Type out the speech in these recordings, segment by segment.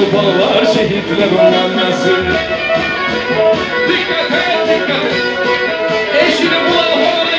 Ağlar şehitler onlarlası Dikkat et dikkat et. Eşini bulan havana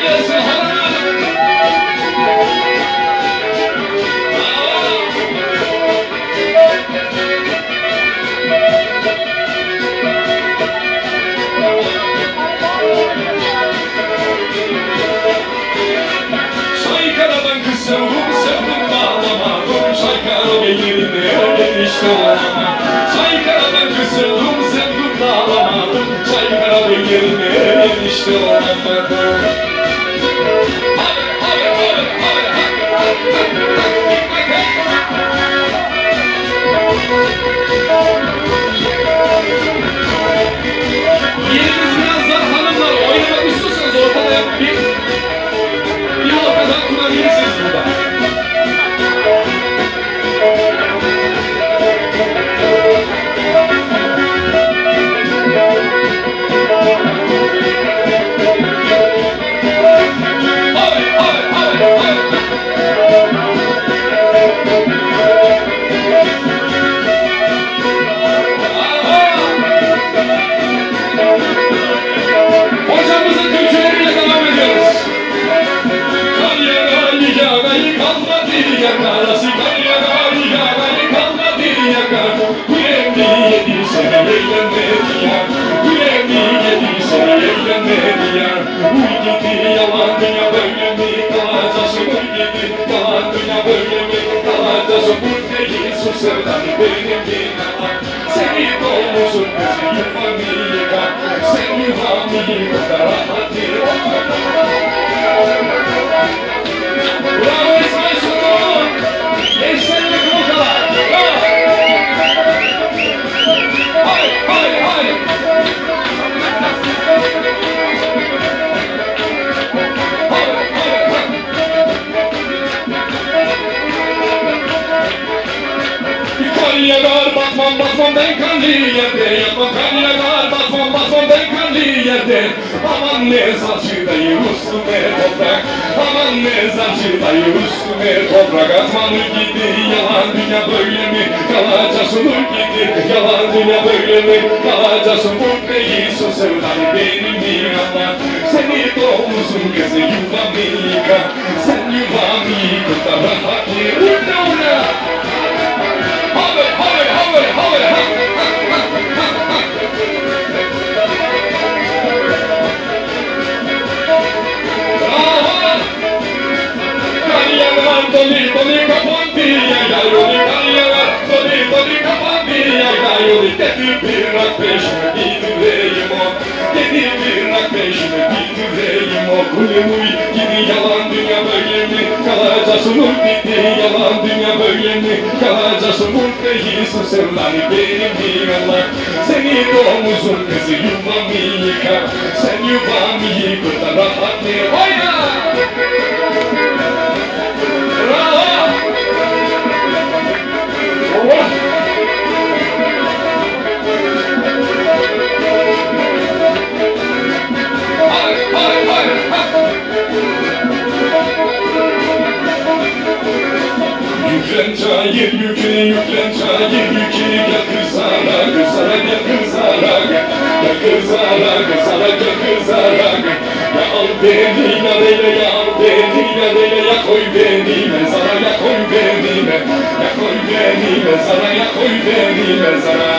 işte olamam Şaykaradan kız sevdim sevdim bağlamadım Şaykara belirine öyle işte olamadım. Yeriniz biraz daha hanımlar oynamak istiyorsanız ortada bir sene eğlenmedi yar Bu evli yedi sene eğlenmedi yar Uy gidi yalan dünya böyle mi kalacaksın Uy gidi yalan dünya böyle mi kalacaksın Bu değil su sevdan benim bir yalan Seni dolmuşsun kızı yuvanı yıkar Sen yuvanı yıkar yağar batmam batmam ben kanlı yerde. Yapma kar yağar batmam batmam ben kanlı yerde. Aman ne saçıdayı üstüme toprak. Aman ne saçıdayı üstüme toprak. Atman gidi yalan dünya böyle mi? Kalacaksın gidi yalan dünya böyle mi? Kalacaksın bu değilsin sevdan benim Allah Seni doğmuşsun kızı yuvamı yıka? Sen yuvamı yıka? Da rahat yürü Hover, Dedi bir rak peşime gidiveyim o. Dedi bir rak peşime gidiveyim o. Kulemuy gidi yalan dünya böyle mi? Kalacaksın gidi yalan dünya böyle mi? Kalacaksın ul değilsin sevdan benim bir Allah Seni doğmuşsun kızı yuvamı yıkar. Sen yuvamı yıkar da rahat ne Oyna! Beni mezara ya koy beni mezara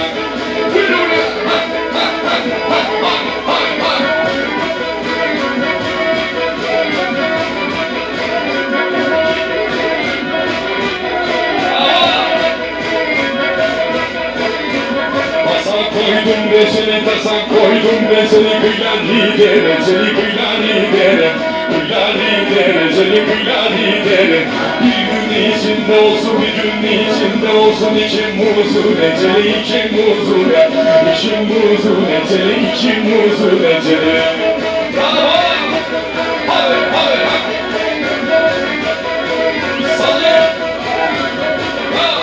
Tasan koydum be seni tasan koydum be seni kıylar lidere seni kıylar lidere kıylar lidere seni kıylar lidere bir gün içinde olsun bir gün içinde olsun içim muzun eceli içim muzun içim muzun eceli içim Sallı! Bravo!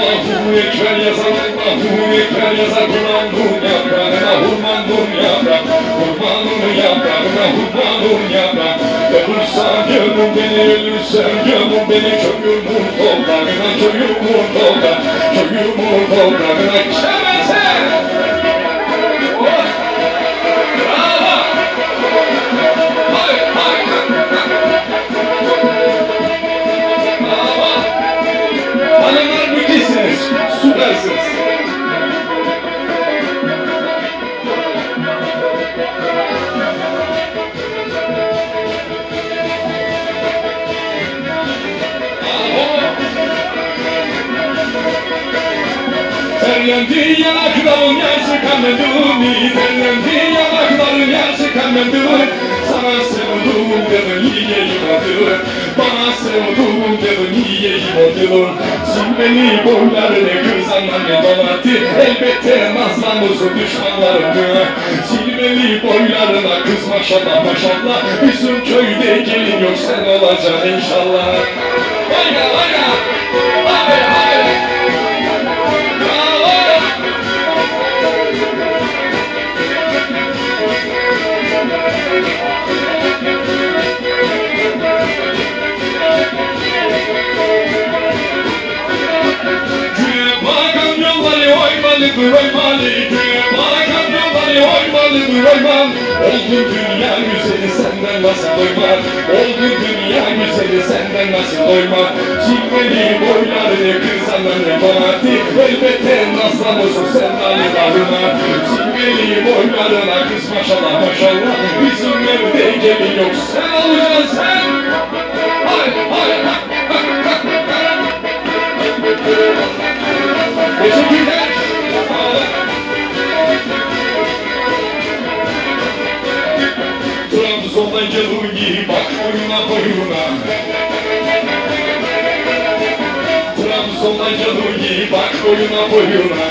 Allahu Ekber yazan Allahu Ekber yazan Kur'an'ın yaprağına Hurmanın yaprak Hurmanın yaprağına Hurmanın yaprak Ölürsem gömün beni ölürsem gömün beni Köyümün toprağına köyümün toprağına Köyümün toprağına Kemese Terlendi yanakların yaşı kanadını Terlendi yanakların yaşı kanadını Sana sevduğum dedim yiyeyim adı Bana sevduğum dedim yiyeyim adı Silmeli boylarını kızanlar ne donattı Elbette nazlanmışsın düşmanlarını Silmeli boylarına kız maşallah maşallah. Bizim köyde gelin yok sen olacaksın inşallah. Hayra Hayra yolları oymalıdır oymalı Güne bakan yolları oymalıdır oymalı Oldun dünya güzeli senden nasıl doymaz Oldun dünya güzeli senden nasıl doymaz Cilveli boylarını kırsanlarını donatı Elbette naslanırsın sen dağlarına Cilveli boylarına kız maşallah maşallah. Bizim evde gelin yok sen olacaksın sen. Hay hay hay. Teşekkürler. Trabzon'dan Cerugi bak boyuna boyuna. Trabzon'dan Cerugi bak boyuna boyuna.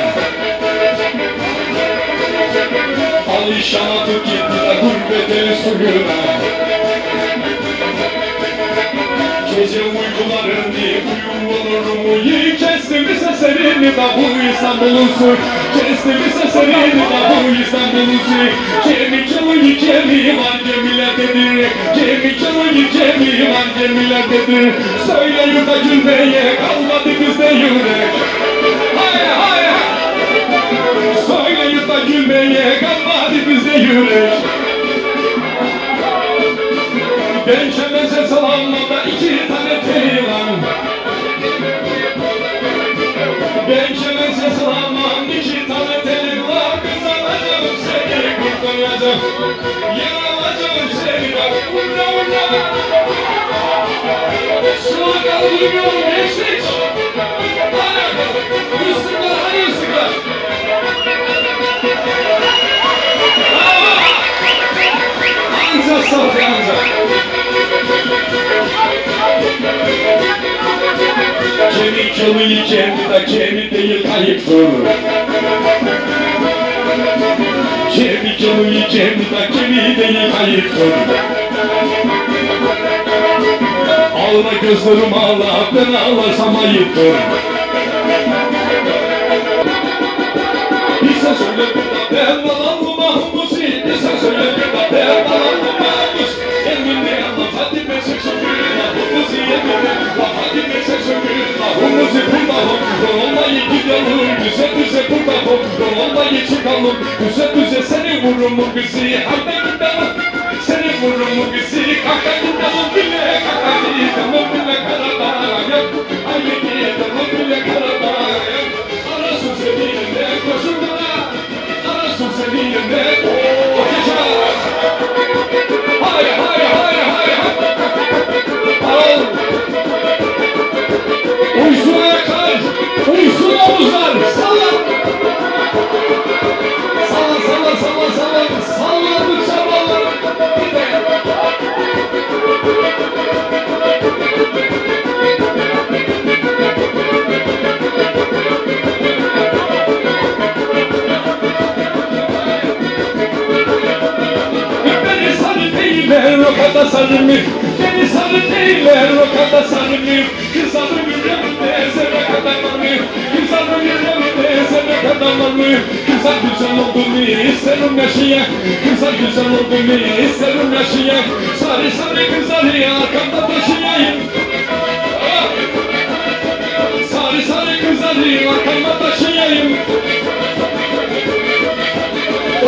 Alişan atıp gittiler gurbet el suyuna Gece uykularını uyumalarımı iyi Kestim bir seserini da bu İstanbul'un su Kestim bir seserini da bu İstanbul'un su Cemi çalıyı cemi var gemiler dedi. Cemi çalıyı cemi var gemiler dedi. Söyle yurda gülmeye kalmadı bizde yürek. Hayır hayır. Söyle yurda gülmeye kalmadı bizde yürek. Çemeze salamlarda kurtaracağım Yer alacağım seni bak Urna urna Şunu gençlik Hadi Üstünler hadi üstünler Bravo Anca safya anca Kemik çalıyı kendi de kendi değil kayıptır Çalıyı kendi de kendi değil kayıptır Ağla gözlerim ağla ben ağlasam ayıptır. Bir sen söyle bir de ben mı mahmusi Bir sen söyle bir de ben sökülür Mahmusi emrinle bak hadi ben sek sökülür Mahmusi burada çıkalım düze düze seni vururum bu bizi Hamdem demem seni vururum bu bizi Kalkan demem bile kalkan demem bile karadağ Ay demem bile karadağ Arasın seninle koşulda Arasın seninle geçer Hayır hayır hayır. Hayır. Al Uysun ayaklar Uysun omuzlar Salla Salla salla salla salla Salladıkça ballar Bir de Beni sarı değiller rokada sarılmış Beni sarı değiller rokada sarılmış kazanmalı İnsanın yerlerinde sene kazanmalı Güzel güzel oldun diye isterim yaşaya Güzel güzel oldun diye isterim yaşaya Sarı sarı güzel ya arkamda taşıyayım. Sarı sarı ya arkamda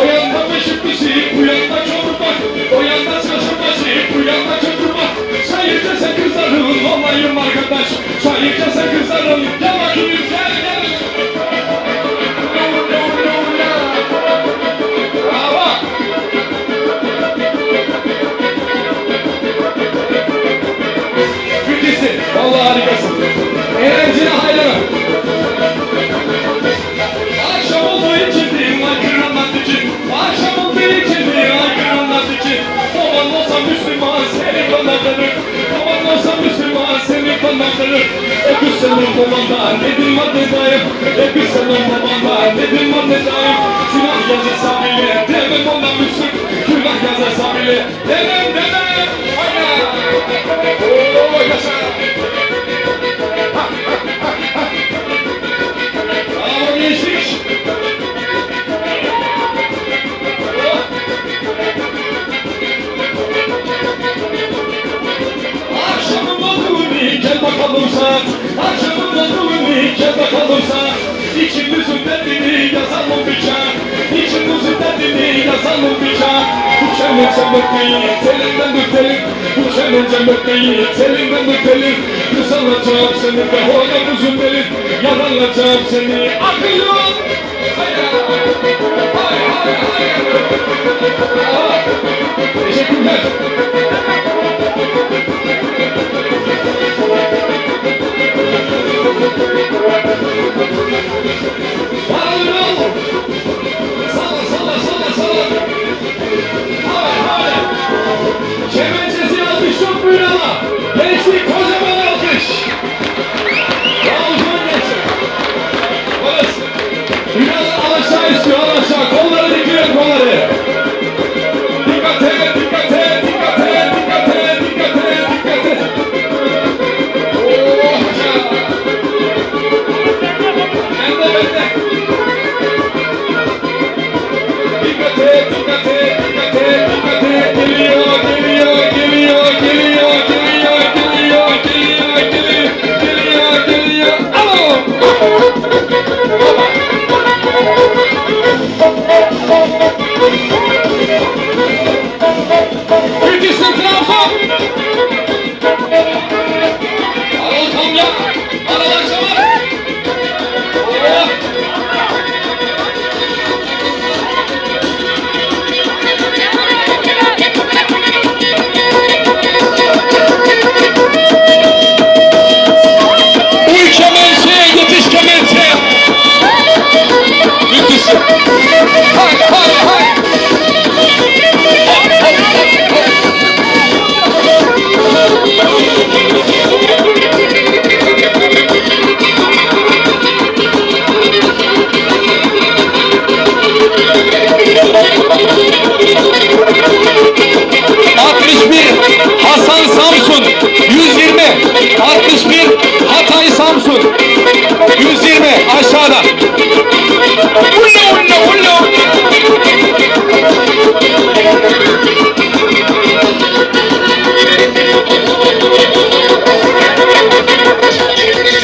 O yanda beşik bu şey, yanda çorba O yanda şaşırma şey, bu yanda Şayırca sen kızların olayım arkadaş. Şayırca sen kızların Gel bakayım Dedim adı da hep, hep sana babama Dedim içe bakalımsa Akşamın adımını içe bakalımsa İçimizin derdini yazalım bıçak İçimizin derdini yazalım bıçak Uçanın cömertliği telinden dökelim Uçanın cömertliği telinden dökelim Kız alacağım seni ve hoyam uzun belim Yaralayacağım seni. Akıllım Teşekkürler.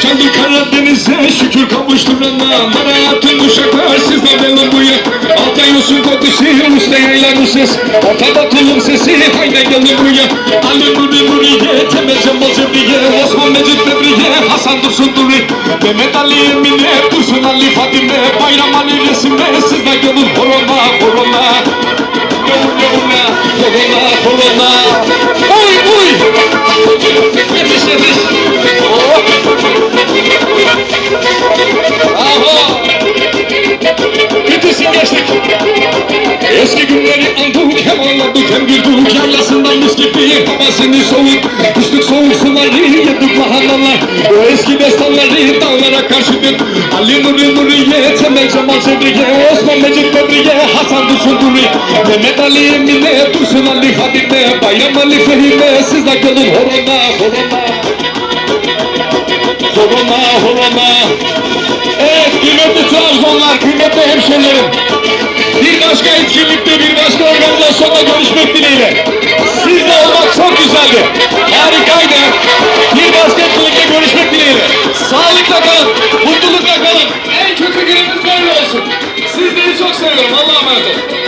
Kendi Karadeniz'e şükür kavuşturana Bana yaptın uşaklar siz de benim bu ya Alta yosun kokusu usta yaylan ses Ortada tulum sesi haydi gelin buraya Ali Nuri Nuriye Temel Cemal Cebriye Osman Mecit Debriye Hasan Dursun Duri Mehmet Ali Emine Dursun Ali Fadime Bayram Ali Resim'e siz de gelin Korona korona Korona korona korona güldük Yarlasından mis gibi havasını soğuk Kışlık soğuk suları yedik mahallalar O eski destanları dağlara karşı dön Ali Nuri Nuriye, Temel Cemal Cebriye Osman Mecit Debriye, Hasan Dursun Duri Mehmet Ali Emine, Dursun Ali Fadime Bayram Ali Fehime, siz de gelin horona horona Horona horona Evet Kıymetli Trabzonlar, kıymetli hemşehrilerim başka etkinlikte, bir başka organizasyonda görüşmek dileğiyle. Sizle olmak çok güzeldi. Harikaydı. Bir başka etkinlikte görüşmek dileğiyle. Sağlıkla kalın, mutlulukla kalın. En kötü günümüz böyle olsun. Sizleri çok seviyorum. Allah'a emanet olun.